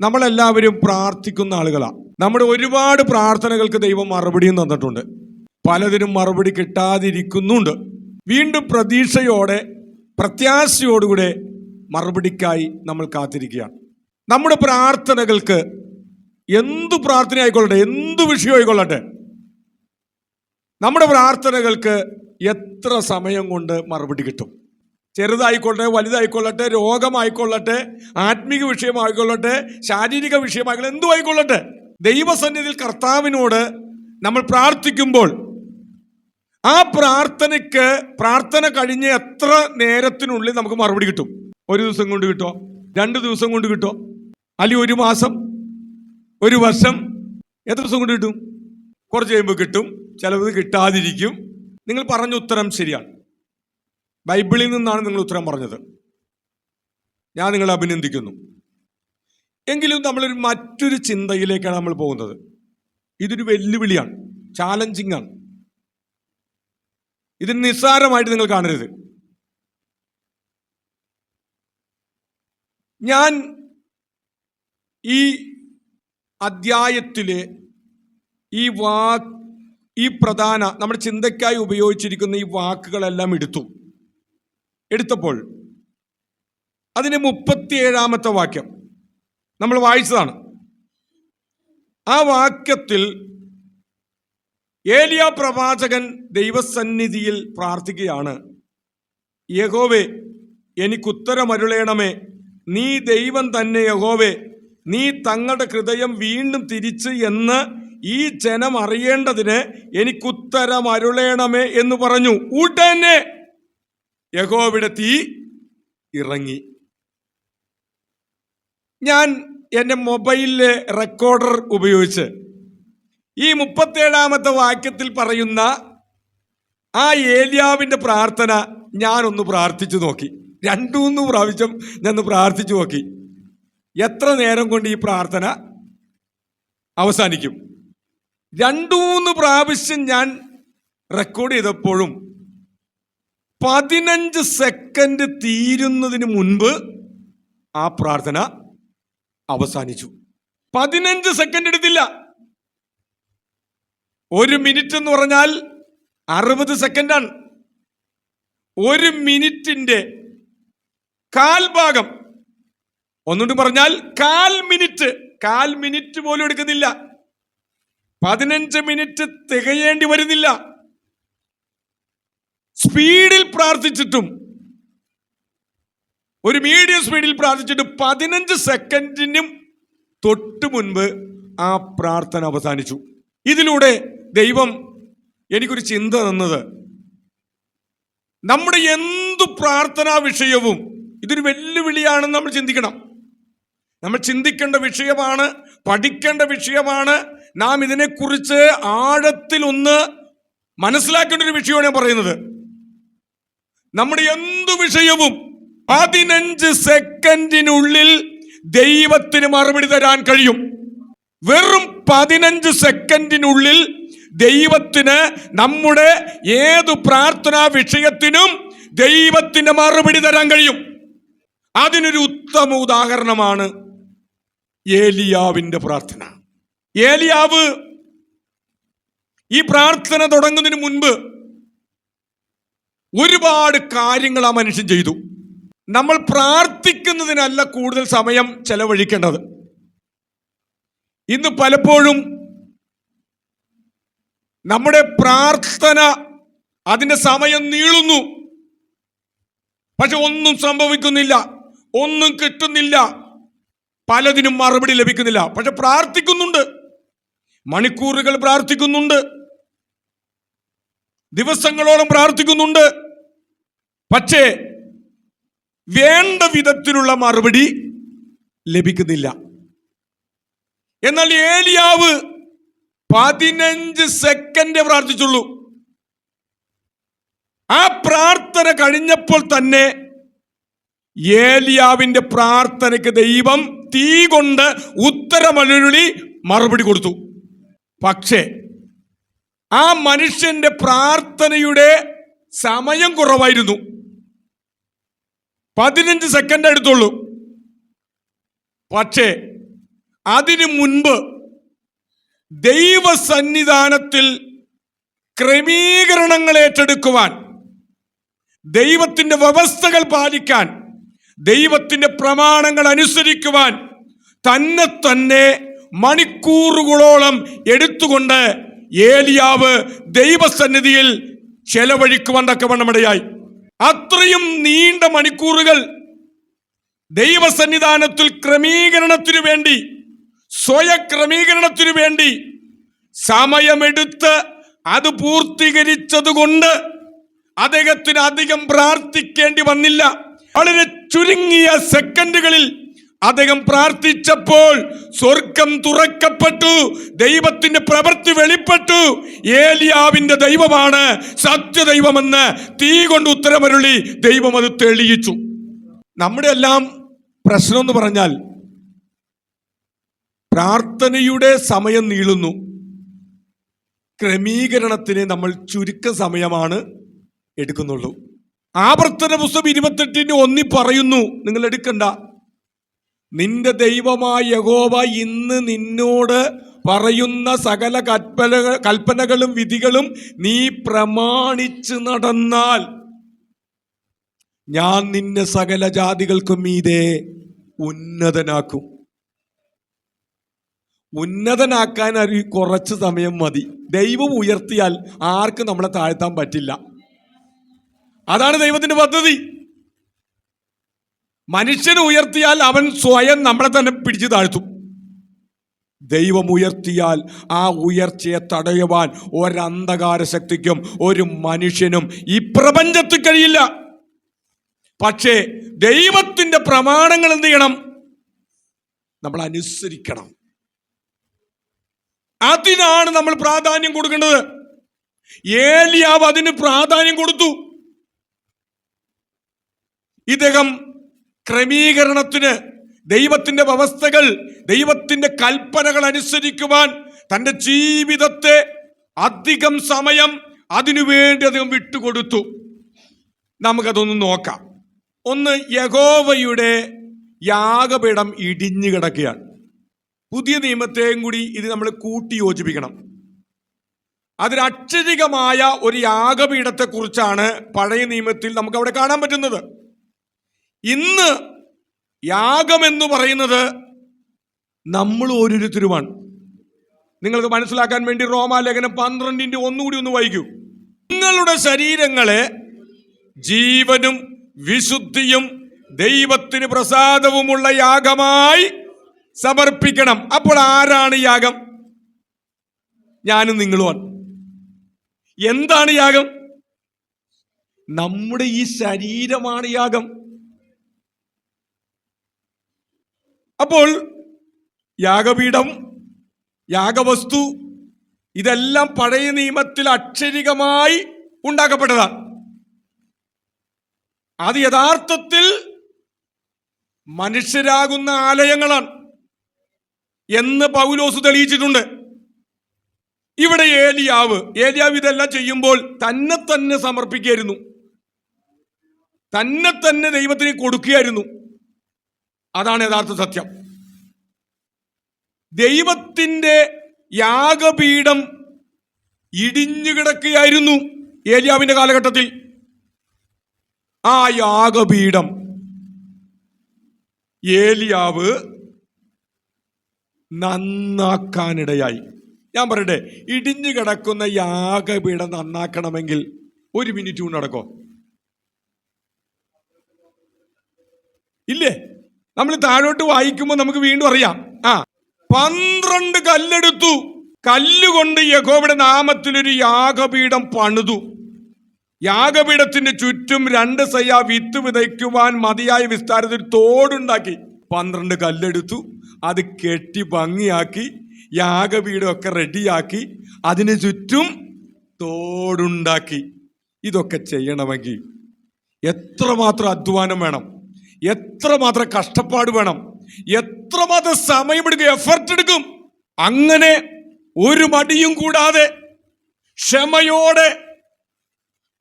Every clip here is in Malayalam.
നമ്മളെല്ലാവരും പ്രാർത്ഥിക്കുന്ന ആളുകളാണ് നമ്മുടെ ഒരുപാട് പ്രാർത്ഥനകൾക്ക് ദൈവം മറുപടിയും തന്നിട്ടുണ്ട്. പലതിനും മറുപടി കിട്ടാതിരിക്കുന്നുണ്ട്. വീണ്ടും പ്രതീക്ഷയോടെ പ്രത്യാശയോടുകൂടെ മറുപടിക്കായി നമ്മൾ കാത്തിരിക്കുകയാണ്. നമ്മുടെ പ്രാർത്ഥനകൾക്ക് എന്തു പ്രാർത്ഥന ആയിക്കൊള്ളട്ടെ എന്തു വിഷയം ആയിക്കൊള്ളട്ടെ നമ്മുടെ പ്രാർത്ഥനകൾക്ക് എത്ര സമയം കൊണ്ട് മറുപടി കിട്ടും? ചെറുതായിക്കൊള്ളട്ടെ വലുതായിക്കൊള്ളട്ടെ രോഗമായിക്കൊള്ളട്ടെ ആത്മീക വിഷയമായിക്കൊള്ളട്ടെ ശാരീരിക വിഷയമായിക്കൊള്ളട്ടെ എന്തു ആയിക്കൊള്ളട്ടെ ദൈവസന്നിധിയിൽ കർത്താവിനോട് നമ്മൾ പ്രാർത്ഥിക്കുമ്പോൾ ആ പ്രാർത്ഥനയ്ക്ക് പ്രാർത്ഥന കഴിഞ്ഞ് എത്ര നേരത്തിനുള്ളിൽ നമുക്ക് മറുപടി കിട്ടും? ഒരു ദിവസം കൊണ്ട് കിട്ടോ? രണ്ട് ദിവസം കൊണ്ട് കിട്ടോ? അല്ലെങ്കിൽ ഒരു മാസം? ഒരു വർഷം? എത്ര ദിവസം കൊണ്ട് കിട്ടും? കുറച്ച് കഴിയുമ്പോൾ കിട്ടും. ചിലത് കിട്ടാതിരിക്കും. നിങ്ങൾ പറഞ്ഞ ഉത്തരം ശരിയാണ്. ബൈബിളിൽ നിന്നാണ് നിങ്ങൾ ഉത്തരം പറഞ്ഞത്. ഞാൻ നിങ്ങളെ അഭിനന്ദിക്കുന്നു. എങ്കിലും നമ്മളൊരു മറ്റൊരു ചിന്തയിലേക്കാണ് നമ്മൾ പോകുന്നത്. ഇതൊരു വെല്ലുവിളിയാണ്. ചാലഞ്ചിങ് ആണ് ഇതിന് നിസ്സാരമായിട്ട് നിങ്ങൾ കാണരുത്. ഞാൻ ഈ അദ്ധ്യായത്തിലെ ഈ വാ ഈ പ്രധാന നമ്മുടെ ചിന്തയ്ക്കായി ഉപയോഗിച്ചിരിക്കുന്ന ഈ വാക്കുകളെല്ലാം എടുത്തു. എടുത്തപ്പോൾ അതിന് മുപ്പത്തിയേഴാമത്തെ വാക്യം നമ്മൾ വായിച്ചതാണ്. ആ വാക്യത്തിൽ ഏലിയ പ്രവാചകൻ ദൈവസന്നിധിയിൽ പ്രാർത്ഥിക്കുകയാണ്. യഹോവേ എനിക്കുത്തരമരുളേണമേ നീ ദൈവം തന്നെ യഹോവേ നീ തങ്ങളുടെ ഹൃദയം വീണ്ടും തിരിച്ച് എന്ന് ഈ ജനം അറിയേണ്ടതിന് എനിക്കുത്തരമരുളേണമേ എന്ന് പറഞ്ഞു. ഉടനെ യഹോവയുടെ തീ ഇറങ്ങി. ഞാൻ എന്റെ മൊബൈലിലെ റെക്കോർഡർ ഉപയോഗിച്ച് ഈ മുപ്പത്തേഴാമത്തെ വാക്യത്തിൽ പറയുന്ന ആ ഏലിയാവിന്റെ പ്രാർത്ഥന ഞാനൊന്ന് പ്രാർത്ഥിച്ചു നോക്കി. രണ്ടു മൂന്ന് പ്രാവശ്യം ഞാൻ പ്രാർത്ഥിച്ചു നോക്കി. എത്ര നേരം കൊണ്ട് ഈ പ്രാർത്ഥന അവസാനിക്കും? രണ്ടു മൂന്ന് പ്രാവശ്യം ഞാൻ റെക്കോർഡ് ചെയ്തപ്പോഴും പതിനഞ്ച് സെക്കൻഡ് തീരുന്നതിന് മുൻപ് ആ പ്രാർത്ഥന അവസാനിച്ചു. പതിനഞ്ച് സെക്കൻഡ് എടുത്തില്ല. ഒരു മിനിറ്റ് എന്ന് പറഞ്ഞാൽ അറുപത് സെക്കൻഡാണ് ഒരു മിനിറ്റിന്റെ കാൽഭാഗം ഒന്നുകൊണ്ട് പറഞ്ഞാൽ കാൽ മിനിറ്റ് കാൽ മിനിറ്റ് പോലും എടുക്കുന്നില്ല. പതിനഞ്ച് മിനിറ്റ് തികയേണ്ടി വരുന്നില്ല. സ്പീഡിൽ പ്രാർത്ഥിച്ചിട്ടും ഒരു മീഡിയം സ്പീഡിൽ പ്രാർത്ഥിച്ചിട്ട് പതിനഞ്ച് സെക്കൻഡിനും തൊട്ട് മുൻപ് ആ പ്രാർത്ഥന അവസാനിച്ചു. ഇതിലൂടെ ദൈവം എനിക്കൊരു ചിന്ത തന്നത്. നമ്മുടെ എന്തു പ്രാർത്ഥനാ വിഷയവും ഇതൊരു വെല്ലുവിളിയാണെന്ന് നമ്മൾ ചിന്തിക്കണം. നമ്മൾ ചിന്തിക്കേണ്ട വിഷയമാണ് പഠിക്കേണ്ട വിഷയമാണ്. നാം ഇതിനെക്കുറിച്ച് ആഴത്തിലൊന്ന് മനസ്സിലാക്കേണ്ട ഒരു വിഷയമാണ് ഞാൻ പറയുന്നത്. നമ്മുടെ എന്തു വിഷയവും പതിനഞ്ച് സെക്കൻഡിനുള്ളിൽ ദൈവത്തിന് മറുപടി തരാൻ കഴിയും. വെറും പതിനഞ്ച് സെക്കൻഡിനുള്ളിൽ ദൈവത്തിന് നമ്മുടെ ഏതു പ്രാർത്ഥനാ വിഷയത്തിനും ദൈവത്തിന് മറുപടി തരാൻ കഴിയും. അതിനൊരു ഉത്തമ ഉദാഹരണമാണ് ഏലിയാവിന്റെ പ്രാർത്ഥന. ഏലിയാവ് ഈ പ്രാർത്ഥന തുടങ്ങുന്നതിന് മുൻപ് ഒരുപാട് കാര്യങ്ങൾ ആ മനുഷ്യൻ ചെയ്തു. നമ്മൾ പ്രാർത്ഥിക്കുന്നതിനല്ല കൂടുതൽ സമയം ചെലവഴിക്കേണ്ടത്. ഇന്ന് പലപ്പോഴും നമ്മുടെ പ്രാർത്ഥന അതിന്റെ സമയം നീളുന്നു. പക്ഷെ ഒന്നും സംഭവിക്കുന്നില്ല. ഒന്നും കിട്ടുന്നില്ല. പലതിനും മറുപടി ലഭിക്കുന്നില്ല. പക്ഷെ പ്രാർത്ഥിക്കുന്നുണ്ട്. മണിക്കൂറുകൾ പ്രാർത്ഥിക്കുന്നുണ്ട്. ദിവസങ്ങളോളം പ്രാർത്ഥിക്കുന്നുണ്ട്. പക്ഷേ വേണ്ട വിധത്തിലുള്ള മറുപടി ലഭിക്കുന്നില്ല. എന്നാൽ ഏലിയാവ് പതിനഞ്ച് സെക്കൻഡ് പ്രാർത്ഥിച്ചുള്ളൂ. ആ പ്രാർത്ഥന കഴിഞ്ഞപ്പോൾ തന്നെ ഏലിയാവിന്റെ പ്രാർത്ഥനയ്ക്ക് ദൈവം തീ കൊണ്ട് ഉത്തരമലുരുളി മറുപടി കൊടുത്തു. പക്ഷേ ആ മനുഷ്യന്റെ പ്രാർത്ഥനയുടെ സമയം കുറവായിരുന്നു. പതിനഞ്ച് സെക്കൻഡ് എടുത്തുള്ളൂ. പക്ഷേ അതിനു മുൻപ് ദൈവസന്നിധാനത്തിൽ ക്രമീകരണങ്ങൾ ഏറ്റെടുക്കുവാൻ ദൈവത്തിന്റെ വ്യവസ്ഥകൾ പാലിക്കാൻ ദൈവത്തിന്റെ പ്രമാണങ്ങൾ അനുസരിക്കുവാൻ തന്നെ തന്നെ മണിക്കൂറുകളോളം എടുത്തുകൊണ്ട് ഏലിയാവ് ദൈവസന്നിധിയിൽ ചെലവഴിക്കുവാൻ തക്കവണ്ണമിടയായി അത്രയും നീണ്ട മണിക്കൂറുകൾ ദൈവസന്നിധാനത്തിൽ ക്രമീകരണത്തിനു വേണ്ടി സ്വയക്രമീകരണത്തിനു വേണ്ടി സമയമെടുത്ത് അത് പൂർത്തീകരിച്ചതുകൊണ്ട് അദ്ദേഹത്തിന് അധികം പ്രാർത്ഥിക്കേണ്ടി വന്നില്ല. വളരെ ചുരുങ്ങിയ സെക്കൻഡുകളിൽ അദ്ദേഹം പ്രാർത്ഥിച്ചപ്പോൾ സ്വർഗം തുറക്കപ്പെട്ടു ദൈവത്തിന്റെ പ്രവൃത്തി വെളിപ്പെട്ടു. ഏലിയാവിന്റെ ദൈവമാണ് സത്യദൈവമെന്ന് തീ കൊണ്ട് ഉത്തരമരുളി ദൈവം അത് തെളിയിച്ചു. നമ്മുടെ എല്ലാം പ്രശ്നം എന്ന് പറഞ്ഞാൽ പ്രാർത്ഥനയുടെ സമയം നീളുന്നു. ക്രമീകരണത്തിന് നമ്മൾ ചുരുക്ക സമയമാണ് എടുക്കുന്നുള്ളൂ. ആവർത്തന പുസ്തകം ഇരുപത്തെട്ടിന് ഒന്നി പറയുന്നു. നിങ്ങൾ എടുക്കണ്ട. നിന്റെ ദൈവമായ യഹോവ ഇന്ന് നിന്നോട് പറയുന്ന സകല കൽപ്പന കൽപ്പനകളും വിധികളും നീ പ്രമാണിച്ച് നടന്നാൽ ഞാൻ നിന്നെ സകല ജാതികൾക്കും മീതെ ഉന്നതനാക്കും. ഉന്നതനാക്കാൻ ഒരു കുറച്ച് സമയം മതി. ദൈവം ഉയർത്തിയാൽ ആർക്കും നമ്മളെ താഴ്ത്താൻ പറ്റില്ല. അതാണ് ദൈവത്തിന്റെ പദ്ധതി. മനുഷ്യനെ ഉയർത്തിയാൽ അവൻ സ്വയം നമ്മളെ തന്നെ പിടിച്ചു താഴ്ത്തും. ദൈവം ഉയർത്തിയാൽ ആ ഉയർച്ചയെ തടയുവാൻ ഒരന്ധകാര ശക്തിക്കും ഒരു മനുഷ്യനും ഈ പ്രപഞ്ചത്തിൽ കഴിയില്ല. പക്ഷേ ദൈവത്തിന്റെ പ്രമാണങ്ങൾ എന്ത് ചെയ്യണം? നമ്മൾ അനുസരിക്കണം. അതിനാണ് നമ്മൾ പ്രാധാന്യം കൊടുക്കേണ്ടത്. ഏലിയാവ് അതിന് പ്രാധാന്യം കൊടുത്തു. ഇദ്ദേഹം ക്രമീകരണത്തിന് ദൈവത്തിന്റെ വ്യവസ്ഥകൾ ദൈവത്തിന്റെ കൽപ്പനകൾ അനുസരിക്കുവാൻ തന്റെ ജീവിതത്തെ അധികം സമയം അതിനുവേണ്ടി അദ്ദേഹം വിട്ടുകൊടുത്തു. നമുക്കതൊന്ന് നോക്കാം. ഒന്ന് യഹോവയുടെ യാഗപീഠം ഇടിഞ്ഞു കിടക്കുകയാണ്. പുതിയ നിയമത്തെയും കൂടി ഇത് നമ്മൾ കൂട്ടി യോജിപ്പിക്കണം അതിനക്ഷരികമായ ഒരു യാഗപീഠത്തെക്കുറിച്ചാണ് പഴയ നിയമത്തിൽ നമുക്ക് അവിടെ കാണാൻ പറ്റുന്നത്. ഇന്ന് യാഗം എന്ന് പറയുന്നത് നമ്മൾ ഓരോരുത്തരുമാണ്. നിങ്ങൾക്ക് മനസ്സിലാക്കാൻ വേണ്ടി റോമാലേഖനം പന്ത്രണ്ടിന്റെ ഒന്നുകൂടി ഒന്ന് വായിക്കൂ. നിങ്ങളുടെ ശരീരങ്ങളെ ജീവനും വിശുദ്ധിയും ദൈവത്തിന് പ്രസാദവുമുള്ള യാഗമായി സമർപ്പിക്കണം. അപ്പോൾ ആരാണ് യാഗം? ഞാനും നിങ്ങളുമാണ്. എന്താണ് യാഗം? നമ്മുടെ ഈ ശരീരമാണ് യാഗം. അപ്പോൾ യാഗപീഠം യാഗവസ്തു ഇതെല്ലാം പഴയ നിയമത്തിൽ അക്ഷരികമായി ഉണ്ടാക്കപ്പെട്ടതാണ്. അത് യഥാർത്ഥത്തിൽ മനുഷ്യരാകുന്ന ആലയങ്ങളാണ് എന്ന് പൗലോസ് തെളിയിച്ചിട്ടുണ്ട്. ഇവിടെ ഏലിയാവ് ഏലിയാവ് ഇതെല്ലാം ചെയ്യുമ്പോൾ തന്നെ തന്നെ സമർപ്പിക്കായിരുന്നു തന്നെ തന്നെ ദൈവത്തിന് കൊടുക്കുകയായിരുന്നു. അതാണ് യഥാർത്ഥ സത്യം. ദൈവത്തിന്റെ യാഗപീഠം ഇടിഞ്ഞു കിടക്കുകയായിരുന്നു ഏലിയാവിന്റെ കാലഘട്ടത്തിൽ. ആ യാഗപീഠം ഏലിയാവ് നന്നാക്കാനിടയായി. ഞാൻ പറയട്ടെ ഇടിഞ്ഞു കിടക്കുന്ന യാഗപീഠം നന്നാക്കണമെങ്കിൽ ഒരു മിനിറ്റ് കൊണ്ട് നടക്കോ? ഇല്ലേ? നമ്മൾ താഴോട്ട് വായിക്കുമ്പോൾ നമുക്ക് വീണ്ടും അറിയാം. ആ പന്ത്രണ്ട് കല്ലെടുത്തു. കല്ലുകൊണ്ട് യഹോവയുടെ നാമത്തിലൊരു യാഗപീഠം പണിതു. യാഗപീഠത്തിന്റെ ചുറ്റും രണ്ട് സയ്യ വിത്ത് വിതയ്ക്കുവാൻ മതിയായ വിസ്താരത്തിൽ തോടുണ്ടാക്കി. പന്ത്രണ്ട് കല്ലെടുത്തു. അത് കെട്ടി ഭംഗിയാക്കി യാഗപീഠമൊക്കെ റെഡിയാക്കി അതിന് ചുറ്റും തോടുണ്ടാക്കി. ഇതൊക്കെ ചെയ്യണമെങ്കിൽ എത്രമാത്രം അധ്വാനം വേണം. എത്രമാത്രം കഷ്ടപ്പാട് വേണം? എത്രമാത്രം സമയമെടുക്കും എഫർട്ട് എടുക്കും അങ്ങനെ ഒരു മടിയും കൂടാതെ ക്ഷമയോടെ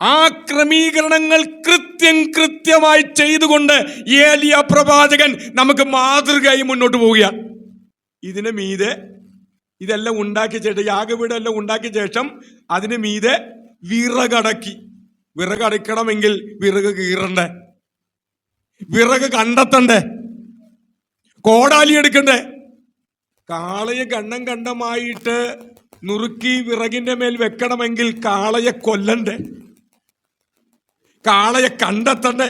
ആ ക്രമീകരണങ്ങൾ കൃത്യം കൃത്യമായി ചെയ്തുകൊണ്ട് ഏലിയ പ്രവാചകൻ നമുക്ക് മാതൃകയായി മുന്നോട്ട് പോവുകയാണ് ഇതിന് മീതെ ഇതെല്ലാം ഉണ്ടാക്കിയ ശേഷം യാഗവീടെല്ലാം ഉണ്ടാക്കിയ ശേഷം അതിന് മീതെ വിറകടക്കി. വിറകടക്കണമെങ്കിൽ വിറക് കീറണ്ടേ? വിറക് കണ്ടെത്തണ്ടേ? കോടാലി എടുക്കണ്ടേ? കാളയെ കണ്ണം കണ്ടമായിട്ട് നുറുക്കി വിറകിന്റെ മേൽ വെക്കണമെങ്കിൽ കാളയെ കൊല്ലണ്ടേ? കാളയെ കണ്ടെത്തണ്ടേ?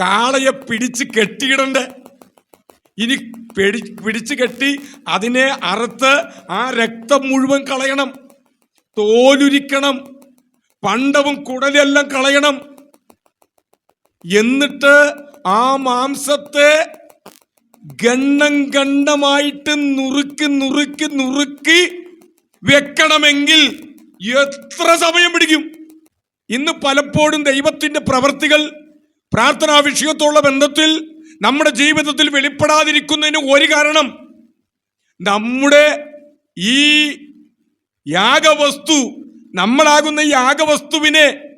കാളയെ പിടിച്ച് കെട്ടിയിടണ്ടേ? ഇനി പിടി പിടിച്ച് കെട്ടി അതിനെ അറുത്ത് ആ രക്തം മുഴുവൻ കളയണം. തോലുരിക്കണം. പണ്ടവും കുടലെല്ലാം കളയണം. എന്നിട്ട് ആ മാംസത്തെ ഗണ്ണം ഗണ്ണമായിട്ട് നുറുക്കി നുറുക്കി നുറുക്കി വെക്കണമെങ്കിൽ എത്ര സമയം പിടിക്കും? ഇന്ന് പലപ്പോഴും ദൈവത്തിന്റെ പ്രവർത്തികൾ പ്രാർത്ഥനാ വിഷയത്തോടുള്ള ബന്ധത്തിൽ നമ്മുടെ ജീവിതത്തിൽ വെളിപ്പെടാതിരിക്കുന്നതിന് ഒരു കാരണം. നമ്മുടെ ഈ യാഗവസ്തു നമ്മളാകുന്ന യാഗവസ്തുവിനെ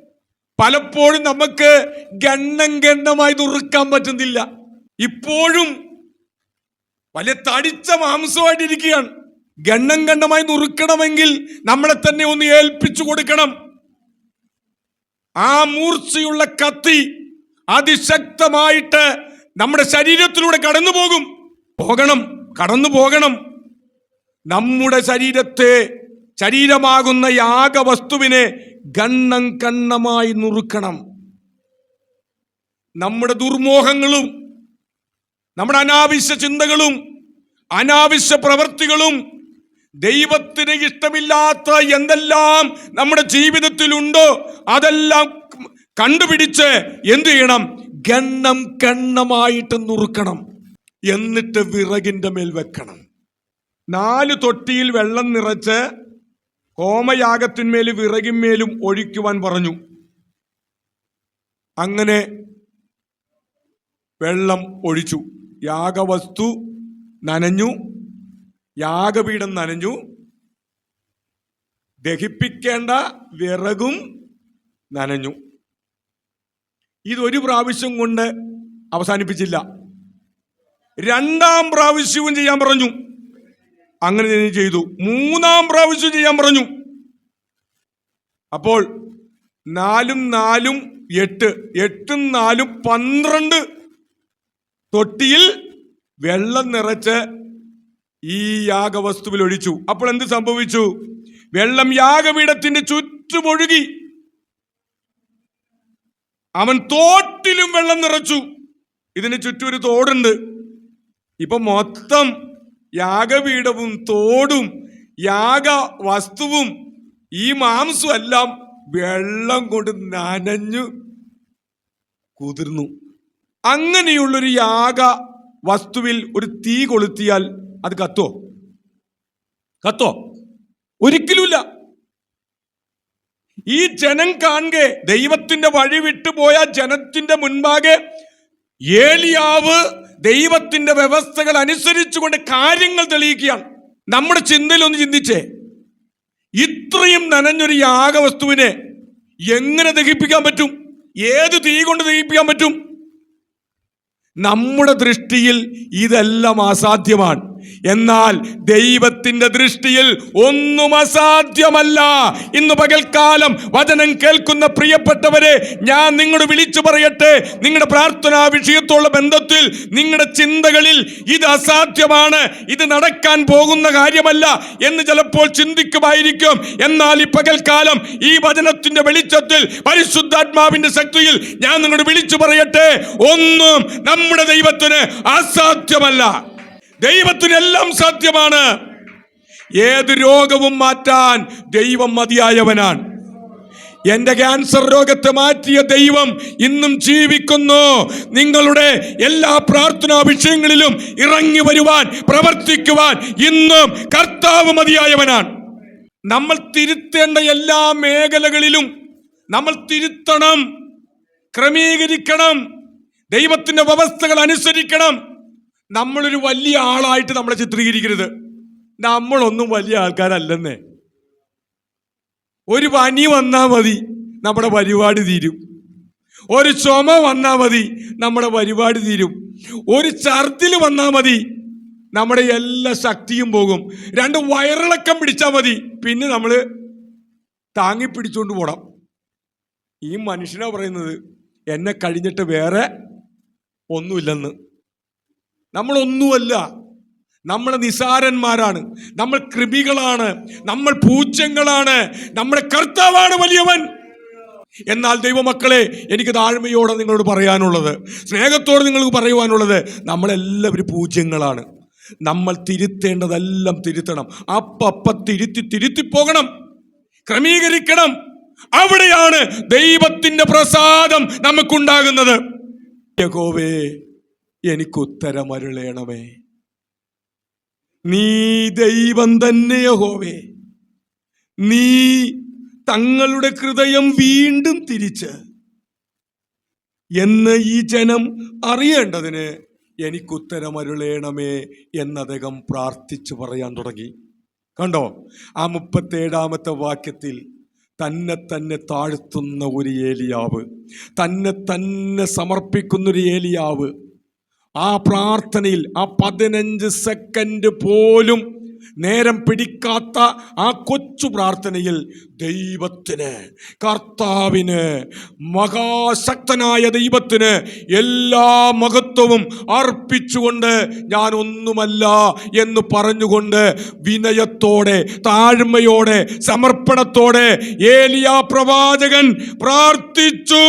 പലപ്പോഴും നമുക്ക് ഗണ്ണം ഗണ്ണമായി നുറുക്കാൻ പറ്റുന്നില്ല. ഇപ്പോഴും വലിയ തടിച്ച മാംസമായിട്ടിരിക്കുകയാണ്. ഗണ്ണം ഗണ്ണമായി നുറുക്കണമെങ്കിൽ നമ്മളെ തന്നെ ഒന്ന് ഏൽപ്പിച്ചു കൊടുക്കണം. ആ മൂർച്ചയുള്ള കത്തി അതിശക്തമായിട്ട് നമ്മുടെ ശരീരത്തിലൂടെ കടന്നു പോകും. പോകണം കടന്നു പോകണം. നമ്മുടെ ശരീരത്തെ ശരീരമാകുന്ന യാഗവസ്തുവിനെ ഗണ്ണം കണ്ണമായി നുറുക്കണം. നമ്മുടെ ദുർമോഹങ്ങളും നമ്മുടെ അനാവശ്യ ചിന്തകളും അനാവശ്യ പ്രവൃത്തികളും ദൈവത്തിന് ഇഷ്ടമില്ലാത്ത എന്തെല്ലാം നമ്മുടെ ജീവിതത്തിലുണ്ടോ അതെല്ലാം കണ്ടുപിടിച്ച് എന്തു ചെയ്യണം? ഗണ്ണം കണ്ണമായിട്ട് നുറുക്കണം. എന്നിട്ട് വിറകിന്റെ മേൽ വെക്കണം. നാല് തൊട്ടിയിൽ വെള്ളം നിറച്ച് ഹോമയാഗത്തിന്മേൽ വിറകിന്മേലും ഒഴിക്കുവാൻ പറഞ്ഞു. അങ്ങനെ വെള്ളം ഒഴിച്ചു. യാഗവസ്തു നനഞ്ഞു. യാഗപീഠം നനഞ്ഞു. ദഹിപ്പിക്കേണ്ട വിറകും നനഞ്ഞു. ഇതൊരു പ്രാവശ്യം കൊണ്ട് അവസാനിപ്പിച്ചില്ല. രണ്ടാം പ്രാവശ്യവും ചെയ്യാൻ പറഞ്ഞു. അങ്ങനെ ഞാൻ ചെയ്തു. മൂന്നാം പ്രാവശ്യം ചെയ്യാൻ പറഞ്ഞു. അപ്പോൾ നാലും നാലും എട്ട് എട്ടും നാലും പന്ത്രണ്ട് തൊട്ടിയിൽ വെള്ളം നിറച്ച് ഈ യാഗവസ്തുവിൽ ഒഴിച്ചു. അപ്പോൾ എന്ത് സംഭവിച്ചു? വെള്ളം യാഗപീഠത്തിന്റെ ചുറ്റുമൊഴുകി അവൻ തോട്ടിലും വെള്ളം നിറച്ചു. ഇതിന് ചുറ്റും ഒരു തോടുണ്ട്. ഇപ്പൊ മൊത്തം യാഗപീഠവും തോടും യാഗ വസ്തുവും ഈ മാംസവും എല്ലാം വെള്ളം കൊണ്ട് നനഞ്ഞു കുതിർന്നു. അങ്ങനെയുള്ളൊരു യാഗ വസ്തുവിൽ ഒരു തീ കൊളുത്തിയാൽ അത് കത്തോ? കത്തോ? ഒരിക്കലുമില്ല. ഈ ജനം കാണുക ദൈവത്തിന്റെ വഴി വിട്ടുപോയ ജനത്തിന്റെ മുൻപാകെ ഏലിയാവ് ദൈവത്തിന്റെ വ്യവസ്ഥകൾ അനുസരിച്ചുകൊണ്ട് കാര്യങ്ങൾ തെളിയിക്കുകയാണ്. നമ്മുടെ ചിന്തയിൽ ഒന്ന് ചിന്തിച്ചേ. ഇത്രയും നനഞ്ഞൊരു യാഗവസ്തുവിനെ എങ്ങനെ ദഹിപ്പിക്കാൻ പറ്റും? ഏത് തീ കൊണ്ട് ദഹിപ്പിക്കാൻ പറ്റും? നമ്മുടെ ദൃഷ്ടിയിൽ ഇതെല്ലാം അസാധ്യമാണ്. എന്നാൽ ദൈവത്തിന്റെ ദൃഷ്ടിയിൽ ഒന്നും അസാധ്യമല്ല. ഇന്ന് പകൽക്കാലം വചനം കേൾക്കുന്ന പ്രിയപ്പെട്ടവരെ ഞാൻ നിങ്ങളോട് വിളിച്ചു പറയട്ടെ. നിങ്ങളുടെ പ്രാർത്ഥനാ വിഷയത്തോടുള്ള ബന്ധത്തിൽ നിങ്ങളുടെ ചിന്തകളിൽ ഇത് അസാധ്യമാണ് ഇത് നടക്കാൻ പോകുന്ന കാര്യമല്ല എന്ന് ചിലപ്പോൾ ചിന്തിക്കുമായിരിക്കും. എന്നാൽ ഈ പകൽക്കാലം ഈ വചനത്തിന്റെ വെളിച്ചത്തിൽ പരിശുദ്ധാത്മാവിന്റെ ശക്തിയിൽ ഞാൻ നിങ്ങളോട് വിളിച്ചു പറയട്ടെ. ഒന്നും നമ്മുടെ ദൈവത്തിന് അസാധ്യമല്ല. ദൈവത്തിന് എല്ലാം സാധ്യമാണ്. ഏത് രോഗവും മാറ്റാൻ ദൈവം മതിയായവനാണ്. എന്റെ ക്യാൻസർ രോഗത്തെ മാറ്റിയ ദൈവം ഇന്നും ജീവിക്കുന്നു. നിങ്ങളുടെ എല്ലാ പ്രാർത്ഥനാ വിഷയങ്ങളിലും ഇറങ്ങി വരുവാൻ പ്രവർത്തിക്കുവാൻ ഇന്നും കർത്താവ് മതിയായവനാണ്. നമ്മൾ തിരുത്തേണ്ട എല്ലാ മേഖലകളിലും നമ്മൾ തിരുത്തണം ക്രമീകരിക്കണം ദൈവത്തിന്റെ വ്യവസ്ഥകൾ അനുസരിക്കണം. നമ്മളൊരു വലിയ ആളായിട്ട് നമ്മളെ ചിത്രീകരിക്കരുത്. നമ്മളൊന്നും വലിയ ആൾക്കാരല്ലെന്നേ. ഒരു പനി വന്നാൽ മതി നമ്മുടെ പരിപാടി തീരും. ഒരു ചുമ വന്നാൽ മതി നമ്മുടെ പരിപാടി തീരും. ഒരു ഛർദിൽ വന്നാൽ മതി നമ്മുടെ എല്ലാ ശക്തിയും പോകും. രണ്ട് വയറിളക്കം പിടിച്ചാൽ മതി പിന്നെ നമ്മൾ താങ്ങി പിടിച്ചുകൊണ്ട് പോണം. ഈ മനുഷ്യനാ പറയുന്നത് എന്നെ കഴിഞ്ഞിട്ട് വേറെ ഒന്നുമില്ലെന്ന്. നമ്മളൊന്നുമല്ല. നമ്മൾ നിസാരന്മാരാണ്. നമ്മൾ കൃപികളാണ്. നമ്മൾ പൂച്ചങ്ങളാണ്. നമ്മുടെ കർത്താവാണ് വലിയവൻ. എന്നാൽ ദൈവമക്കളെ എനിക്ക് താഴ്മയോടെ നിങ്ങളോട് പറയാനുള്ളത്. സ്നേഹത്തോടെ നിങ്ങൾക്ക് പറയുവാനുള്ളത് നമ്മളെല്ലാവരും പൂജ്യങ്ങളാണ്. നമ്മൾ തിരുത്തേണ്ടതെല്ലാം തിരുത്തണം. അപ്പപ്പ തിരുത്തി തിരുത്തി പോകണം. ക്രമീകരിക്കണം. അവിടെയാണ് ദൈവത്തിന്റെ പ്രസാദം നമുക്കുണ്ടാകുന്നത്. യഹോവേ എനിക്ക് ഉത്തരമരുളേണമേ നീ ദൈവം തന്നെയോ ഹോവേ നീ തങ്ങളുടെ ഹൃദയം വീണ്ടും തിരിച്ച് എന്ന് ഈ ജനം അറിയേണ്ടതിന് എനിക്കുത്തരമരുളേണമേ എന്നദ്ദേഹം പ്രാർത്ഥിച്ചു പറയാൻ തുടങ്ങി. കണ്ടോ? ആ മുപ്പത്തേഴാമത്തെ വാക്യത്തിൽ തന്നെ തന്നെ താഴ്ത്തുന്ന ഒരു ഏലിയാവ് തന്നെ തന്നെ സമർപ്പിക്കുന്നൊരു ഏലിയാവ് ആ പ്രാർത്ഥനയിൽ ആ പതിനഞ്ച് സെക്കൻഡ് പോലും നേരം പിടിക്കാത്ത ആ കൊച്ചു പ്രാർത്ഥനയിൽ ദൈവത്തിന് കർത്താവിന് മഹാശക്തനായ ദൈവത്തിന് എല്ലാ മഹത്വവും അർപ്പിച്ചുകൊണ്ട് ഞാൻ ഒന്നുമല്ല എന്ന് പറഞ്ഞുകൊണ്ട് വിനയത്തോടെ താഴ്മയോടെ സമർപ്പണത്തോടെ ഏലിയ പ്രവാചകൻ പ്രാർത്ഥിച്ചു.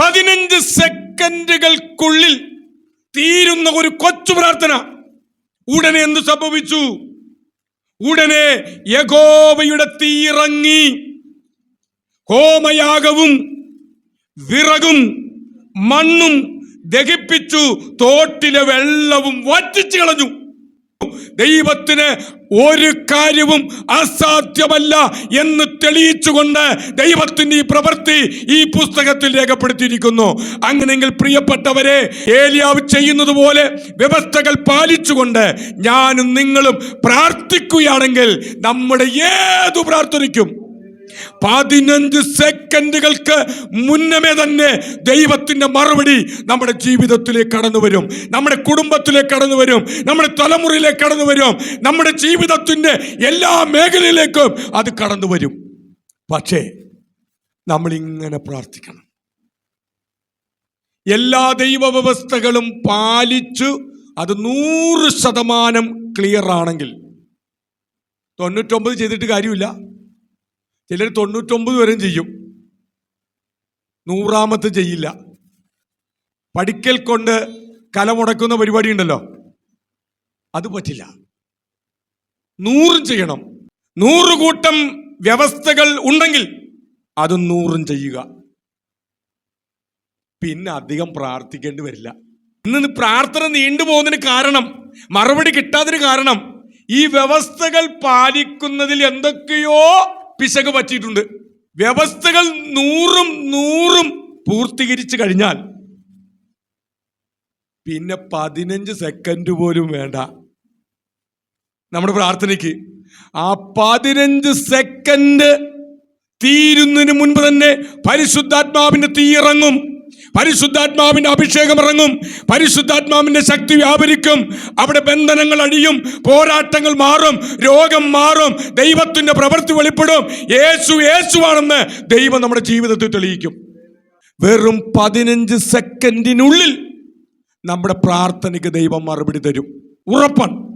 പതിനഞ്ച് സെക്കൻഡുകൾക്കുള്ളിൽ തീരുന്ന ഒരു കൊച്ചു പ്രാർത്ഥന. ഉടനെ എന്ത് സംഭവിച്ചു? ഉടനെ യഗോവയുടെ തീയിറങ്ങി ഹോമയാഗവും വിറകും മണ്ണും ദഹിപ്പിച്ചു. തോട്ടിലെ വെള്ളവും വറ്റിച്ചു കളഞ്ഞു. ദൈവത്തിന് ഒരു കാര്യവും അസാധ്യമല്ല എന്ന് തെളിയിച്ചുകൊണ്ട് ദൈവത്തിന്റെ ഈ പ്രവൃത്തി ഈ പുസ്തകത്തിൽ രേഖപ്പെടുത്തിയിരിക്കുന്നു. അങ്ങനെങ്കിൽ പ്രിയപ്പെട്ടവരെ ഏലിയാവ് ചെയ്യുന്നത് പോലെ വ്യവസ്ഥകൾ പാലിച്ചുകൊണ്ട് ഞാനും നിങ്ങളും പ്രാർത്ഥിക്കുകയാണെങ്കിൽ നമ്മുടെ ഏതു പ്രാർത്ഥനയ്ക്കും പതിനഞ്ച് സെക്കൻഡുകൾക്ക് മുന്നമേ തന്നെ ദൈവത്തിന്റെ മറുപടി നമ്മുടെ ജീവിതത്തിലേക്ക് കടന്നു വരും. നമ്മുടെ കുടുംബത്തിലേക്ക് കടന്നു വരും. നമ്മുടെ തലമുറയിലേക്ക് കടന്നു വരും. നമ്മുടെ ജീവിതത്തിന്റെ എല്ലാ മേഖലയിലേക്കും അത് കടന്നു വരും. പക്ഷേ നമ്മളിങ്ങനെ പ്രാർത്ഥിക്കണം. എല്ലാ ദൈവ വ്യവസ്ഥകളും പാലിച്ചു അത് നൂറ് ശതമാനം ക്ലിയർ ആണെങ്കിൽ തൊണ്ണൂറ്റൊമ്പത് ചെയ്തിട്ട് കാര്യമില്ല. ചിലർ തൊണ്ണൂറ്റൊമ്പത് വരെയും ചെയ്യും. നൂറാമത്തെ ചെയ്യില്ല. പഠിക്കൽ കൊണ്ട് കലമുടക്കുന്ന പരിപാടി ഉണ്ടല്ലോ. അത് പറ്റില്ല. നൂറും ചെയ്യണം. നൂറ് കൂട്ടം വ്യവസ്ഥകൾ ഉണ്ടെങ്കിൽ അത് നൂറും ചെയ്യുക. പിന്നെ അധികം പ്രാർത്ഥിക്കേണ്ടി വരില്ല. ഇന്ന് പ്രാർത്ഥന നീണ്ടുപോകുന്നതിന് കാരണം മറുപടി കിട്ടാതിന് കാരണം ഈ വ്യവസ്ഥകൾ പാലിക്കുന്നതിൽ എന്തൊക്കെയോ പിശക് പറ്റിയിട്ടുണ്ട്. വ്യവസ്ഥകൾ നൂറും നൂറും പൂർത്തീകരിച്ചു കഴിഞ്ഞാൽ പിന്നെ പതിനഞ്ച് സെക്കൻഡ് പോലും വേണ്ട. നമ്മുടെ പ്രാർത്ഥനയ്ക്ക് ആ പതിനഞ്ച് സെക്കൻഡ് തീരുന്നതിന് മുൻപ് തന്നെ പരിശുദ്ധാത്മാവിന്റെ തീ ഇറങ്ങും. പരിശുദ്ധാത്മാവിന്റെ അഭിഷേകം ഇറങ്ങും. പരിശുദ്ധാത്മാവിന്റെ ശക്തി വ്യാപരിക്കും. അവിടെ ബന്ധനങ്ങൾ അഴിയും പോരാട്ടങ്ങൾ മാറും. രോഗം മാറും. ദൈവത്തിന്റെ പ്രവൃത്തി വെളിപ്പെടും. യേശു യേശുവാണെന്ന് ദൈവം നമ്മുടെ ജീവിതത്തിൽ തെളിയിക്കും. വെറും പതിനഞ്ച് സെക്കൻഡിനുള്ളിൽ നമ്മുടെ പ്രാർത്ഥനയ്ക്ക് ദൈവം മറുപടി തരും. ഉറപ്പാണ്.